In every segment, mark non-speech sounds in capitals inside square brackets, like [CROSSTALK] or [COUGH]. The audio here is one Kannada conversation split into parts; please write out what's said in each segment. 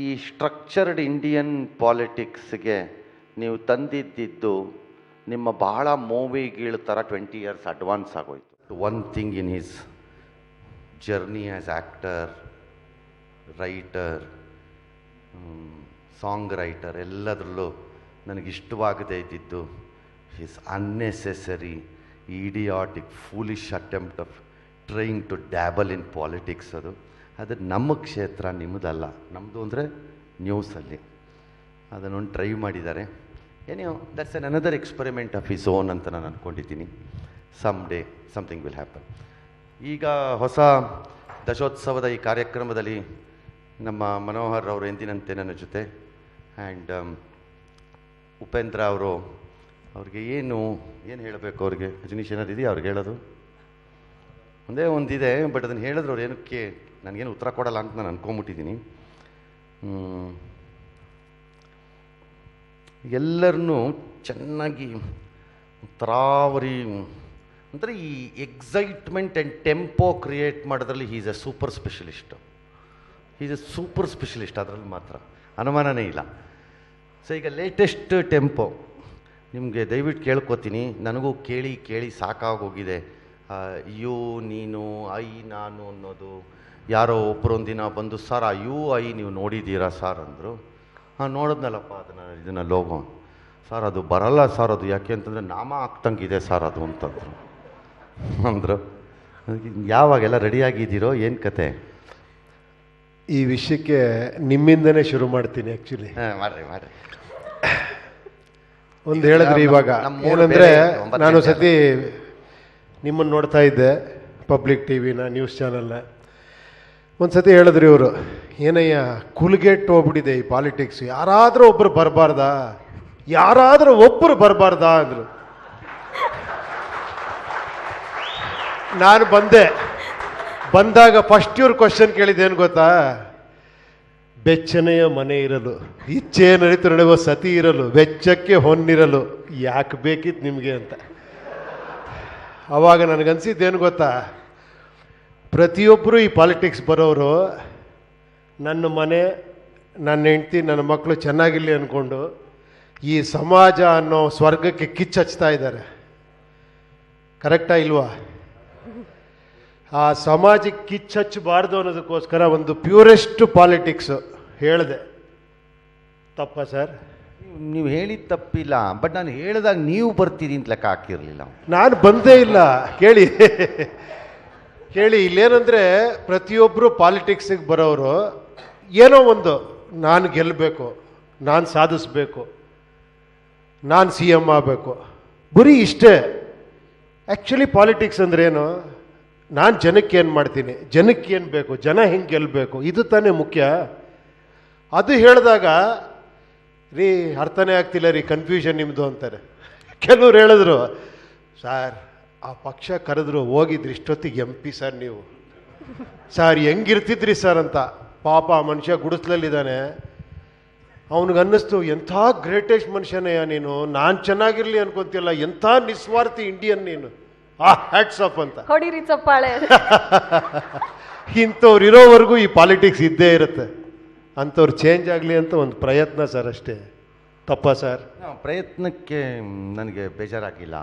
ಈ ಸ್ಟ್ರಕ್ಚರ್ಡ್ ಇಂಡಿಯನ್ ಪಾಲಿಟಿಕ್ಸ್ಗೆ ನೀವು ತಂದಿದ್ದಿದ್ದು ನಿಮ್ಮ ಬಹಳ ಮೂವಿಗಳ ಥರ ಟ್ವೆಂಟಿ ಇಯರ್ಸ್ ಅಡ್ವಾನ್ಸ್ ಆಗೋಯ್ತು. One thing in his journey as actor writer song writer ಎಲ್ಲದರಲ್ಲೂ ನನಗೆ ಇಷ್ಟವಾಗದೇ ಇದ್ದಿದ್ದು his unnecessary idiotic foolish attempt of trying to dabble in politics ಅದು. ಅದು ನಮ್ಮ ಕ್ಷೇತ್ರ, ನಿಮ್ಮದಲ್ಲ. ನಮ್ಮದು ಅಂದರೆ ನ್ಯೂಸಲ್ಲಿ ಅದನ್ನೊಂದು ಟ್ರೈ ಮಾಡಿದ್ದಾರೆ. ಏನೋ that's an another experiment of his own ಅಂತ ನಾನು ಅಂದ್ಕೊಂಡಿದ್ದೀನಿ some day something will happen ಈಗ ಹೊಸ ದಶೋತ್ಸವದ ಈ ಕಾರ್ಯಕ್ರಮದಲ್ಲಿ ನಮ್ಮ ಮನೋಹರ್ ಅವರು ಎಂದಿನಂತೆ ನನ್ನ ಜೊತೆ ಆ್ಯಂಡ್ ಉಪೇಂದ್ರ ಅವರು, ಅವ್ರಿಗೆ ಏನು ಏನು ಹೇಳಬೇಕು ಅವ್ರಿಗೆ? ರಜನೀಶ್ ಏನಾದಿದೆಯಾ ಅವ್ರಿಗೆ ಹೇಳೋದು? ಒಂದೇ ಒಂದಿದೆ ಬಟ್ ಅದನ್ನು ಹೇಳಿದ್ರೆ ಅವ್ರು ಏನಕ್ಕೆ, ನನಗೇನು ಉತ್ತರ ಕೊಡಲ್ಲ ಅಂತ ನಾನು ಅನ್ಕೊಂಬಿಟ್ಟಿದ್ದೀನಿ. ಎಲ್ಲರನ್ನೂ ಚೆನ್ನಾಗಿ ತರಾವರಿ ಅಂದರೆ ಈ ಎಕ್ಸೈಟ್ಮೆಂಟ್ ಆ್ಯಂಡ್ ಟೆಂಪೋ ಕ್ರಿಯೇಟ್ ಮಾಡೋದ್ರಲ್ಲಿ is a super specialist is a super specialist ಅದರಲ್ಲಿ ಮಾತ್ರ. ಅನುಮಾನನೇ ಇಲ್ಲ. ಸೊ ಈಗ ಲೇಟೆಸ್ಟ್ ಟೆಂಪೋ ನಿಮಗೆ ದಯವಿಟ್ಟು ಕೇಳ್ಕೊತೀನಿ. ನನಗೂ ಕೇಳಿ ಕೇಳಿ ಸಾಕಾಗೋಗಿದೆ. ಯು ನೀನು ಐ ನಾನು ಅನ್ನೋದು ಯಾರೋ ಒಬ್ಬರು ಒಂದಿನ ಬಂದು ಸರ್ ಆ ಯು ಐ ನೀವು ನೋಡಿದ್ದೀರಾ ಸರ್? ಅಂದರು. ಹಾಂ ನೋಡಿದ್ನಲ್ಲಪ್ಪ ಅದನ್ನು ಇದನ್ನು ಲೋಗೋ. ಸರ್ ಅದು ಬರಲ್ಲ ಸರ್ ಅದು ಯಾಕೆ? ಅಂತಂದರೆ ನಾಮ ಆಗ್ತಂಗಿದೆ ಸರ್ ಅದು ಅಂತಂದರು. ಅಂದರು. ಯಾವಾಗೆಲ್ಲ ರೆಡಿಯಾಗಿದ್ದೀರೋ ಏನು ಕತೆ? ಈ ವಿಷಯಕ್ಕೆ ನಿಮ್ಮಿಂದನೇ ಶುರು ಮಾಡ್ತೀನಿ ಆ್ಯಕ್ಚುಲಿ ಹಾಂ ಮಾಡ್ರಿ ಮಾಡ್ರಿ. ಒಂದು ಹೇಳಿದ್ರಿ ಇವಾಗ. ಏನಂದರೆ ನಾನು. ಸತಿ ನಿಮ್ಮನ್ನು ನೋಡ್ತಾ ಇದ್ದೆ ಪಬ್ಲಿಕ್ ಟಿ ವಿನ ನ್ಯೂಸ್ ಚಾನಲ್ನ. ಒಂದು ಸತಿ ಹೇಳಿದ್ರಿ ಇವರು, ಏನಯ್ಯ ಕುಲ್ಗೆಟ್ ಹೋಗ್ಬಿಟ್ಟಿದೆ ಈ ಪಾಲಿಟಿಕ್ಸ್. ಯಾರಾದರೂ ಒಬ್ಬರು ಬರಬಾರ್ದಾ? ಯಾರಾದರೂ ಒಬ್ಬರು ಬರಬಾರ್ದಾ? ಅಂದರು. ನಾನು ಬಂದೆ. ಬಂದಾಗ ಫಸ್ಟ್ ಇವ್ರ ಕ್ವಶನ್ ಕೇಳಿದ್ದೇನು ಗೊತ್ತಾ? ಬೆಚ್ಚನೆಯ ಮನೆ ಇರಲು ಇಚ್ಛೆ ನಡೆಯುವ ಸತಿ ಇರಲು, ವೆಚ್ಚಕ್ಕೆ ಹೊನ್ನಿರಲು, ಯಾಕೆ ಬೇಕಿತ್ತು ನಿಮಗೆ ಅಂತ. ಅವಾಗ ನನಗನ್ಸಿದ್ದೇನು ಗೊತ್ತಾ? ಪ್ರತಿಯೊಬ್ಬರು ಈ ಪಾಲಿಟಿಕ್ಸ್ ಬರೋರು ನನ್ನ ಮನೆ, ನನ್ನ ಹೆಂಡ್ತಿ, ನನ್ನ ಮಕ್ಕಳು ಚೆನ್ನಾಗಿರಲಿ ಅಂದ್ಕೊಂಡು ಈ ಸಮಾಜ ಅನ್ನೋ ಸ್ವರ್ಗಕ್ಕೆ ಕಿಚ್ಚು ಹಚ್ತಾ ಇದ್ದಾರೆ. ಕರೆಕ್ಟಾ ಇಲ್ವಾ? ಆ ಸಮಾಜಕ್ಕೆ ಕಿಚ್ಚು ಹಚ್ಚಬಾರ್ದು ಅನ್ನೋದಕ್ಕೋಸ್ಕರ ಒಂದು ಪ್ಯೂರೆಸ್ಟ್ ಪಾಲಿಟಿಕ್ಸು ಹೇಳಿದೆ. ತಪ್ಪ ಸರ್? ನೀವು ಹೇಳಿದ ತಪ್ಪಿಲ್ಲ ಬಟ್ ನಾನು ಹೇಳಿದಾಗ ನೀವು ಬರ್ತೀರಿ ಅಂತ ಲೆಕ್ಕ ಹಾಕಿರಲಿಲ್ಲ ನಾನು ಬಂದೇ ಇಲ್ಲ. ಕೇಳಿ. ಕೇಳಿ, ಇಲ್ಲೇನಂದ್ರೆ ಪ್ರತಿಯೊಬ್ಬರು ಪಾಲಿಟಿಕ್ಸಿಗೆ ಬರೋರು ಏನೋ ಒಂದು, ನಾನು ಗೆಲ್ಲಬೇಕು ನಾನು ಸಾಧಿಸ್ಬೇಕು, ನಾನು ಸಿ ಎಂ ಆಗಬೇಕು. ಬರೀ ಇಷ್ಟೇ. ಆ್ಯಕ್ಚುಲಿ ಪಾಲಿಟಿಕ್ಸ್ ಅಂದ್ರೆ ಏನು? ನಾನು ಜನಕ್ಕೆ ಏನು ಮಾಡ್ತೀನಿ? ಜನಕ್ಕೆ ಏನು ಬೇಕು? ಜನ ಹೆಂಗೆ ಗೆಲ್ಲಬೇಕು ಇದು ತಾನೇ ಮುಖ್ಯ. ಅದು ಹೇಳಿದಾಗ ರೀ ಅರ್ಥನೇ ಆಗ್ತಿಲ್ಲ ರೀ ಕನ್ಫ್ಯೂಷನ್ ನಿಮ್ಮದು ಅಂತಾರೆ. ಕೆಲವ್ರು ಹೇಳಿದ್ರು ಸರ್ ಆ ಪಕ್ಷ ಕರೆದ್ರು ಹೋಗಿದ್ರಿ ಇಷ್ಟೊತ್ತಿಗೆ ಎಂ ಪಿ ಸರ್ ನೀವು. ಸರ್ ಹೆಂಗಿರ್ತಿದ್ರಿ ಸರ್ ಅಂತ. ಪಾಪ ಆ ಮನುಷ್ಯ ಗುಡಿಸ್ಲಲ್ಲಿದ್ದಾನೆ. ಅವನಿಗೆ ಅನ್ನಿಸ್ತು ಎಂಥ ಗ್ರೇಟೆಸ್ಟ್ ಮನುಷ್ಯನಯ್ಯ ನೀನು. ನಾನು ಚೆನ್ನಾಗಿರ್ಲಿ ಅನ್ಕೊಂತಿಲ್ಲ ಎಂಥ ನಿಸ್ವಾರ್ಥಿ ಇಂಡಿಯನ್ ನೀನು. ಆ ಹ್ಯಾಟ್ಸ್ ಆಫ್ ಅಂತ. [LAUGHS] ಇಂಥವ್ರು ಇರೋವರೆಗೂ ಈ ಪಾಲಿಟಿಕ್ಸ್ ಇದ್ದೇ ಇರುತ್ತೆ. ಅಂಥವ್ರು ಚೇಂಜ್ ಆಗಲಿ ಅಂತ ಒಂದು ಪ್ರಯತ್ನ ಸರ್ ಅಷ್ಟೇ. ತಪ್ಪ ಸರ್? ಪ್ರಯತ್ನಕ್ಕೆ ನನಗೆ ಬೇಜಾರಾಗಿಲ್ಲ.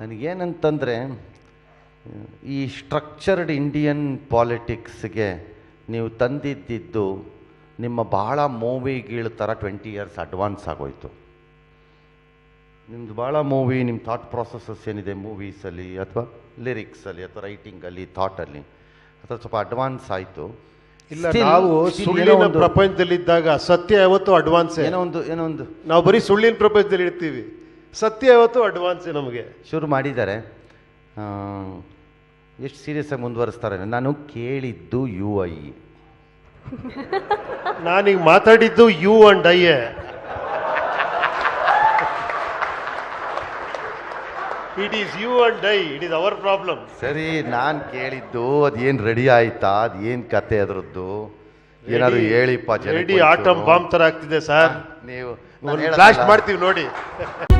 ನನಗೇನಂತಂದರೆ, ಈ ಸ್ಟ್ರಕ್ಚರ್ಡ್ ಇಂಡಿಯನ್ ಪಾಲಿಟಿಕ್ಸ್ಗೆ ನೀವು ತಂದಿದ್ದಿದ್ದು ನಿಮ್ಮ ಭಾಳ ಮೂವಿಗಳ ಥರ ಟ್ವೆಂಟಿ ಇಯರ್ಸ್ ಅಡ್ವಾನ್ಸ್ ಆಗೋಯ್ತು. ನಿಮ್ಮದು ಭಾಳ ಮೂವಿ ನಿಮ್ಮ ಥಾಟ್ ಪ್ರಾಸೆಸಸ್ ಏನಿದೆ ಮೂವೀಸಲ್ಲಿ ಅಥವಾ ಲಿರಿಕ್ಸಲ್ಲಿ ಅಥವಾ ರೈಟಿಂಗಲ್ಲಿ ಥಾಟಲ್ಲಿ ಅಥವಾ ಸ್ವಲ್ಪ ಅಡ್ವಾನ್ಸ್ ಆಯಿತು. ಇಲ್ಲ ನಾವು ಸುಳ್ಳಿನ ಪ್ರಪಂಚದಲ್ಲಿದ್ದಾಗ ಸತ್ಯ ಯಾವತ್ತು ಅಡ್ವಾನ್ಸ್ ಏನೋ ಒಂದು ಏನೋ ಒಂದು. ನಾವು ಬರೀ ಸುಳ್ಳಿನ ಪ್ರಪಂಚದಲ್ಲಿ ಇರ್ತೀವಿ. ಸತ್ಯ ಯಾವತ್ತು ಅಡ್ವಾನ್ಸ್ ನಮಗೆ? ಶುರು ಮಾಡಿದ್ದಾರೆ. ಎಷ್ಟು ಸೀರಿಯಸ್ ಆಗಿ ಮುಂದುವರಿಸ್ತಾರೆ ನಾನು ಕೇಳಿದ್ದು ಯು ಐ ನಾನೀಗ ಮಾತಾಡಿದ್ದು you and I it is you and I it is our problem ಸರಿ ನಾನು ಕೇಳಿದ್ದು ಅದೇನು ರೆಡಿ ಆಯ್ತಾ? ಅದೇನು ಕತೆ ಅದರದ್ದು? ಏನಾದ್ರು ಹೇಳಿಪ್ಪ ರೆಡಿ ಆಟಮ್. ಬಾಂಬ್ ಥರ ಆಗ್ತಿದೆ ಸರ್ ನೀವು ಲಾಸ್ಟ್ ಬ್ಲಾಸ್ಟ್. ಮಾಡ್ತೀವಿ ನೋಡಿ. [LAUGHS]